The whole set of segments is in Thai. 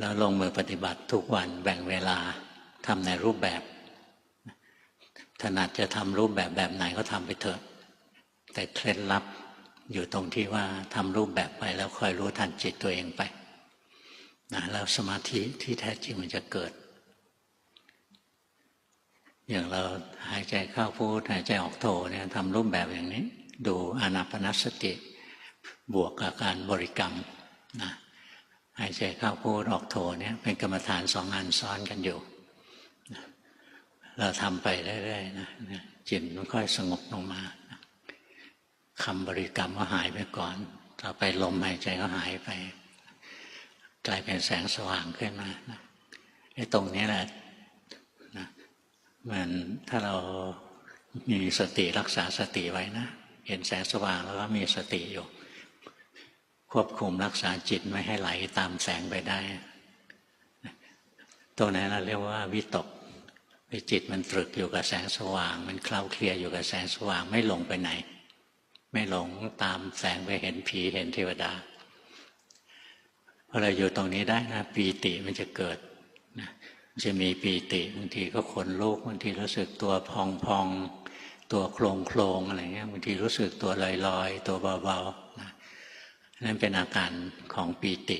แล้วลงมือปฏิบัติทุกวันแบ่งเวลาทำในรูปแบบ ถนัดจะทำรูปแบบแบบไหนก็ทำไปเถอะ แต่เคล็ดลับอยู่ตรงที่ว่าทำรูปแบบไปแล้วคอยรู้ทันจิตตัวเองไปนะแล้วสมาธิที่แท้จริงมันจะเกิด อย่างเราหายใจเข้าพูดหายใจออกโทเนี่ยทำรูปแบบอย่างนี้ ดูอนาปนสติ บวกกับการบริกรรมนะ หายใจเข้าพูดออกโทเนี่ยเป็นกรรมฐานสองอันซ้อนกันอยู่ เราทำไปเรื่อยๆนะจิตมันค่อยสงบลงมาคำบริกรรมก็หายไปก่อนต่อไปลมหายใจก็หายไป กลายเป็นแสงสว่างขึ้นมาไอ้ตรงนี้แหละนะมันถ้าเรามีสติรักษาสติไว้นะ เห็นแสงสว่างแล้วก็มีสติอยู่ ควบคุมรักษาจิตไม่ให้ไหลตามแสงไปได้ตรงนั้นเราเรียกว่าวิตกจิตมันตรึกอยู่กับแสงสว่าง มันเคล้าเคลียอยู่กับแสงสว่าง ไม่หลงไปไหน ไม่หลงตามแสงไปเห็นผีเห็นเทวดาพอเราอยู่ตรงนี้ได้นะปีติมันจะเกิดนะมันจะมีปีติบางทีก็ขนลุกบางทีรู้สึกตัวพองพองตัวโครงโครงอะไรเงี้ยบางทีรู้สึกตัวลอยลอยตัวเบาๆ นั่นเป็นอาการของปีติ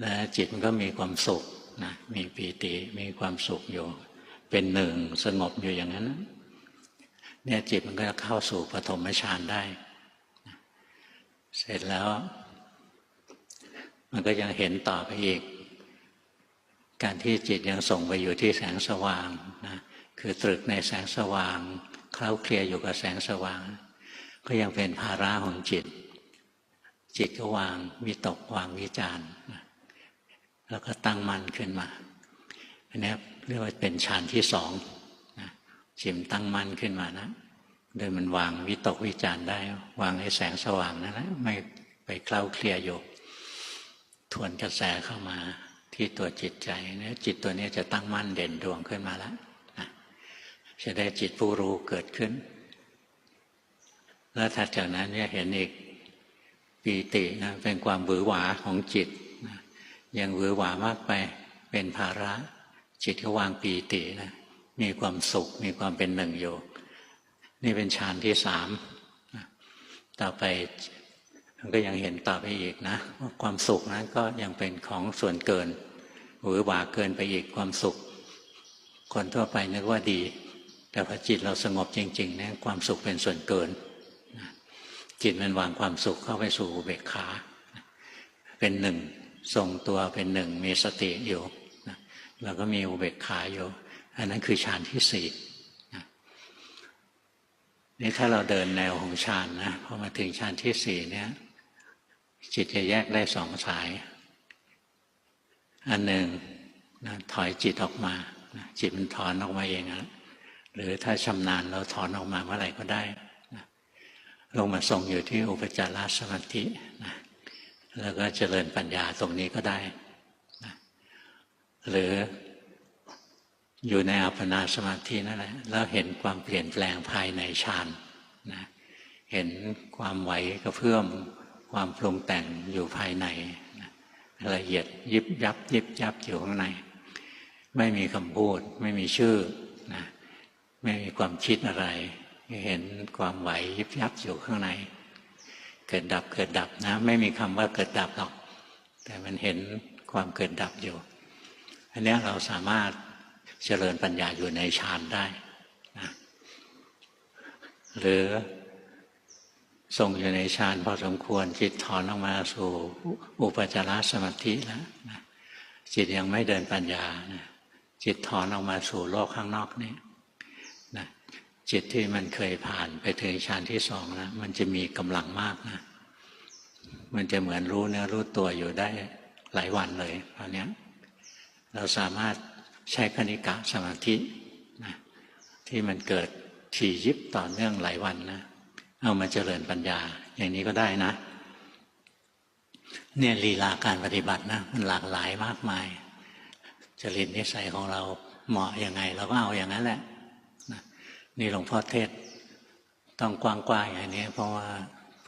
และจิตมันก็มีความสุขนะมีปีติมีความสุขอยู่ เป็นหนึ่งสงบอยู่อย่างนั้น เนี่ยจิตมันก็จะเข้าสู่ปฐมฌานได้ เสร็จแล้ว มันก็ยังเห็นต่อไปอีก การที่จิตยังส่งไปอยู่ที่แสงสว่างนะคือตรึกในแสงสว่าง เคล้าเคลียอยู่กับแสงสว่าง ก็ยังเป็นภาระของจิต จิตก็วางวิตกวางวิจารแล้วก็ตั้งมั่นขึ้นมาอันนี้เรียกว่าเป็นฌานที่สองจิมตั้งมั่นขึ้นมานะโดยมันวางวิตกวิจารได้ วางในแสงสว่างนั่นแหละไม่ไปเคล้าเคลียอยู่ทวนกระแสเข้ามาที่ตัวจิตใจเนี่ยจิตตัวนี้จะตั้งมั่นเด่นดวงขึ้นมาแล้วจะได้จิตผู้รู้เกิดขึ้น แล้วถัดจากนั้นเนี่ยเห็นอีก ปีตินะเป็นความบือหวาของจิตนะยังหวือหวามากไปเป็นภาระ จิตก็วางปีตินะมีความสุข มีความเป็นหนึ่งอยู่ นี่เป็นฌานที่สามต่อไปมันก็ยังเห็นต่อไปอีกนะว่าความสุขนั้นก็ยังเป็นของส่วนเกินหรือหวาเกินไปอีกความสุข คนทั่วไปนึกว่าดี แต่พอจิตเราสงบจริงๆเนี่ยความสุขเป็นส่วนเกิน จิตมันวางความสุขเข้าไปสู่เบกขา เป็นหนึ่งทรงตัวเป็นหนึ่งมีสติอยู่เราก็มีอุเบกขาอยู่ อันนั้นคือฌานที่สี่นี่ถ้าเราเดินแนวของฌานนะพอมาถึงฌานที่สี่เนี่ย จิตจะแยกได้สองสาย อันหนึ่งนะถอยจิตออกมา จิตมันถอนออกมาเองนะหรือถ้าชำนาญเราถอนออกมาเมื่อไหร่ก็ได้ ลงมาทรงอยู่ที่อุปจารสมาธินะแล้วก็เจริญปัญญาตรงนี้ก็ได้นะหรืออยู่ในอัปปนาสมาธินั่นแหละแล้วเห็นความเปลี่ยนแปลงภายในฌานนะเห็นความไหวกระเพื่อมความปรุงแต่งอยู่ภายในนะละเอียดยิบยับ ยิบยับอยู่ข้างใน ไม่มีคำพูด ไม่มีชื่อนะไม่มีความคิดอะไร เห็นความไหวยิบยับอยู่ข้างใน เกิดดับเกิดดับนะ ไม่มีคำว่าเกิดดับหรอก แต่มันเห็นความเกิดดับอยู่ อันนี้เราสามารถเจริญปัญญาอยู่ในฌานได้นะหรือทรงอยู่ในฌานพอสมควร จิตถอนออกมาสู่อุปจารสมาธิแล้วนะจิตยังไม่เดินปัญญานะจิตถอนออกมาสู่โลกข้างนอกนี่นะ จิตที่มันเคยผ่านไปถึงฌานที่สองนะมันจะมีกำลังมากนะ มันจะเหมือนรู้เนื้อรู้ตัวอยู่ได้หลายวันเลยตอนนี้เราสามารถใช้คณิกะสมาธินะที่มันเกิดถี่ยิบต่อเนื่องหลายวันนะเอามาเจริญปัญญา อย่างนี้ก็ได้นะ เนี่ยลีลาการปฏิบัตินะมันหลากหลายมากมาย จริตนิสัยของเราเหมาะยังไง เราก็เอาอย่างนั้นแหละ นี่หลวงพ่อเทศต้องกว้างๆอย่างนี้ เพราะว่า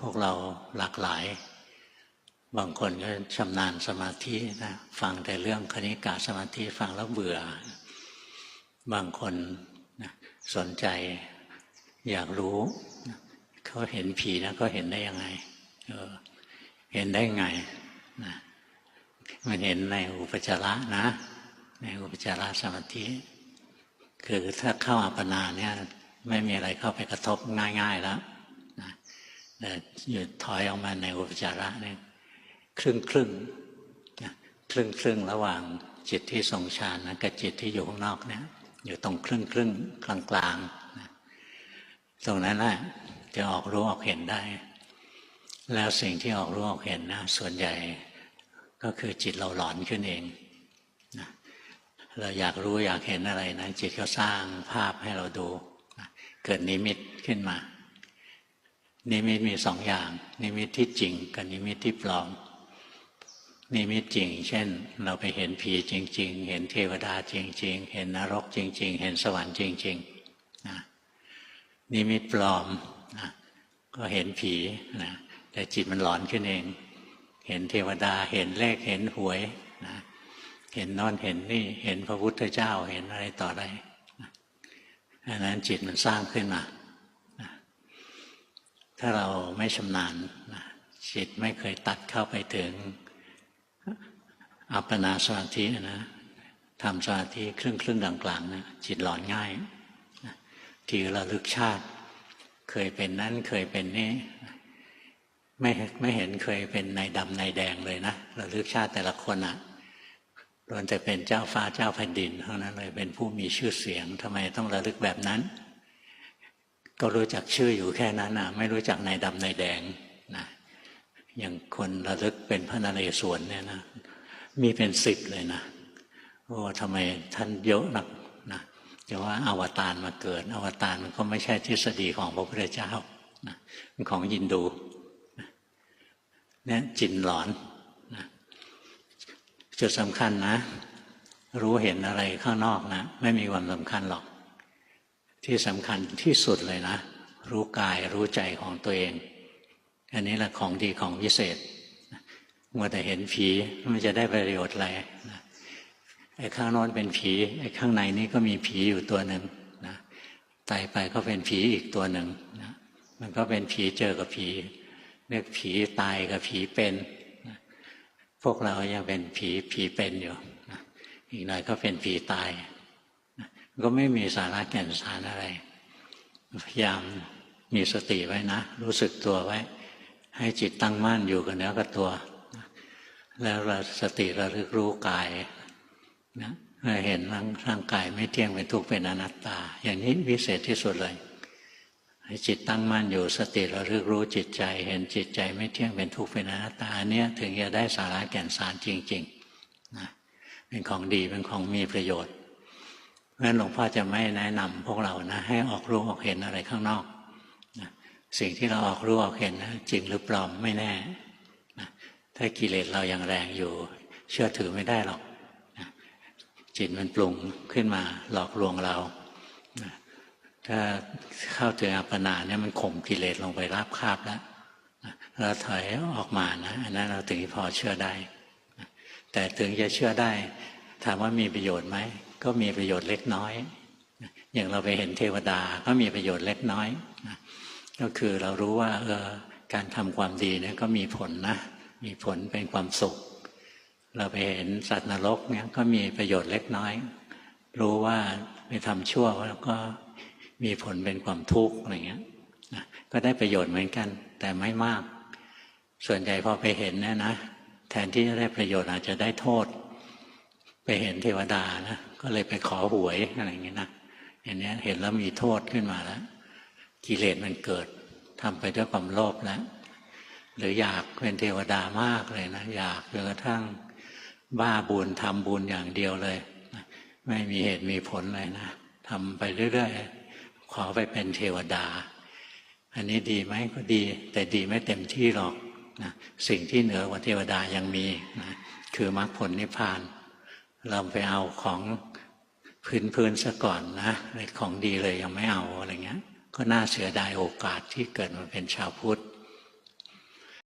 พวกเราหลากหลาย บางคนก็ชำนาญสมาธินะฟังแต่เรื่องคณิกาสมาธิฟังแล้วเบื่อ บางคนนะสนใจอยากรู้นะเขาเห็นผีนะก็เห็นได้ยังไงเออเห็นได้ไงนะมันเห็นในอุปจาระนะ ในอุปจาระสมาธิ คือถ้าเข้าอัปปนาเนี่ยไม่มีอะไรเข้าไปกระทบง่าย ๆ แล้วนะแต่หยุดถอยออกมาในอุปจาระเนี่ยครึ่งครึ่งครึ่งครึ่งระหว่างจิตที่ทรงฌานนะกับจิตที่อยู่ข้างนอกเนี่ยอยู่ตรงครึ่งครึ่งกลางกลางๆนะตรงนั้นแหละจะออกรู้ออกเห็นได้ แล้วสิ่งที่ออกรู้ออกเห็นนะส่วนใหญ่ก็คือจิตเราหลอนขึ้นเองนะ เราอยากรู้อยากเห็นอะไรนะจิตก็สร้างภาพให้เราดูเกิดนิมิตขึ้นมา นิมิตมีสองอย่าง นิมิตที่จริงกับนิมิตที่ปลอม นิมิตจริง เช่น เราไปเห็นผีจริง ๆ เห็นเทวดาจริง ๆ เห็นนรกจริง ๆ เห็นสวรรค์จริงๆนะนิมิตปลอมนะก็เห็นผีนะแต่จิตมันหลอนขึ้นเอง เห็นเทวดาเห็นเลขเห็นหวย เห็นนอนเห็นนี่เห็นพระพุทธเจ้าเห็นอะไรต่ออะไรนะอันนั้นจิตมันสร้างขึ้นมาถ้าเราไม่ชำนาญจิตไม่เคยตัดเข้าไปถึงอัปปนาสมาธินะทำสมาธิครึ่งครึ่งกลางๆนะจิตหลอนง่ายทีระลึกชาติ เคยเป็นนั้นเคยเป็นนี่ไม่ไม่เห็นเคยเป็นในดำในแดงเลยนะระลึกชาติแต่ละคนอะ่ะ ล้วนแต่เป็นเจ้าฟ้าเจ้าแผ่นดินเท่านั้นเลยเป็นผู้มีชื่อเสียงทำไมต้องระลึกแบบนั้น ก็รู้จักชื่ออยู่แค่นั้นนะไม่รู้จักในดำในแดงนะอย่างคนระลึกเป็นพระนเรศวรเนี่ยนะมีเป็นสิบเลยนะโอ้ทำไมท่านเยอะนักนะจะว่าอวตารมาเกิด อวตารมันก็ไม่ใช่ทฤษฎีของพระพุทธเจ้านะมันของยินดูเนี่ยจินหลอน จุดสำคัญนะ รู้เห็นอะไรข้างนอกนะ ไม่มีความสำคัญหรอก ที่สำคัญที่สุดเลยนะ รู้กายรู้ใจของตัวเอง อันนี้แหละของดีของวิเศษมัวแต่เห็นผีมันจะได้ประโยชน์อะไรนะไอ้ข้างน้นเป็นผีไอ้ข้างในนี้ก็มีผีอยู่ตัวหนึ่งนะตายไปก็เป็นผีอีกตัวหนึ่งนะมันก็เป็นผีเจอกับผีเรียกผีตายกับผีเป็น พวกเรายังเป็นผีผีเป็นอยู่อีกหน่อยก็เป็นผีตาย ก็ไม่มีสาระแก่นสารอะไร พยายามมีสติไว้นะ รู้สึกตัวไว้ ให้จิตตั้งมั่นอยู่กับเนื้อกับตัว แล้วเราสติระลึกรู้กายนะเห็นร่างร่างกายไม่เที่ยงเป็นทุกข์เป็นอนัตตา อย่างนี้วิเศษที่สุดเลย จิตตั้งมั่นอยู่สติระลึกรู้จิตใจ เห็นจิตใจไม่เที่ยงเป็นทุกข์เป็นอนัตตาอันเนี้ยถึงจะได้สาระแก่นสารจริงๆนะเป็นของดีเป็นของมีประโยชน์เพราะฉะนั้นหลวงพ่อจะไม่แนะนำพวกเรานะ ให้ออกรู้ออกเห็นอะไรข้างนอกนะสิ่งที่เราออกรู้ออกเห็นนะจริงหรือปลอมไม่แน่ถ้ากิเลสเรายังแรงอยู่ เชื่อถือไม่ได้หรอกจิตมันปรุงขึ้นมาหลอกลวงเรา ถ้าเข้าถึงอัปปนาเนี่ยมันข่มกิเลสลงไปราบคาบแล้วเราถอยออกมานะอันนั้นเราถึงพอเชื่อได้ แต่ถึงจะเชื่อได้ ถามว่ามีประโยชน์ไหมก็มีประโยชน์เล็กน้อย อย่างเราไปเห็นเทวดาก็มีประโยชน์เล็กน้อยก็คือเรารู้ว่าเออการทำความดีเนี่ยก็มีผลนะมีผลเป็นความสุข เราไปเห็นสัตว์นรกเนี่ยก็มีประโยชน์เล็กน้อย รู้ว่าไปทำชั่วแล้วก็ มีผลเป็นความทุกข์อะไรเงี้ยก็ได้ประโยชน์เหมือนกัน แต่ไม่มาก ส่วนใหญ่พอไปเห็นเนี่ยนะแทนที่จะได้ประโยชน์อาจจะได้โทษ ไปเห็นเทวดานะก็เลยไปขอหวยอะไรเงี้ยนะอย่างนี้เห็นแล้วมีโทษขึ้นมาแล้วกิเลสมันเกิดทำไปด้วยความโลภแล้วหรืออยากเป็นเทวดามากเลยนะอยากจนกระทั่งบ้าบุญทำบุญอย่างเดียวเลย ไม่มีเหตุมีผลเลยนะทำไปเรื่อยๆ ขอไปเป็นเทวดา อันนี้ดีไหมก็ดี แต่ดีไม่เต็มที่หรอกนะสิ่งที่เหนือกว่าเทวดายังมีนะคือมรรคผลนิพพาน เราไปเอาของพื้นพื้นซะก่อนนะของดีเลยยังไม่เอาอะไรเงี้ย ก็น่าเสียดายโอกาสที่เกิดมาเป็นชาวพุทธ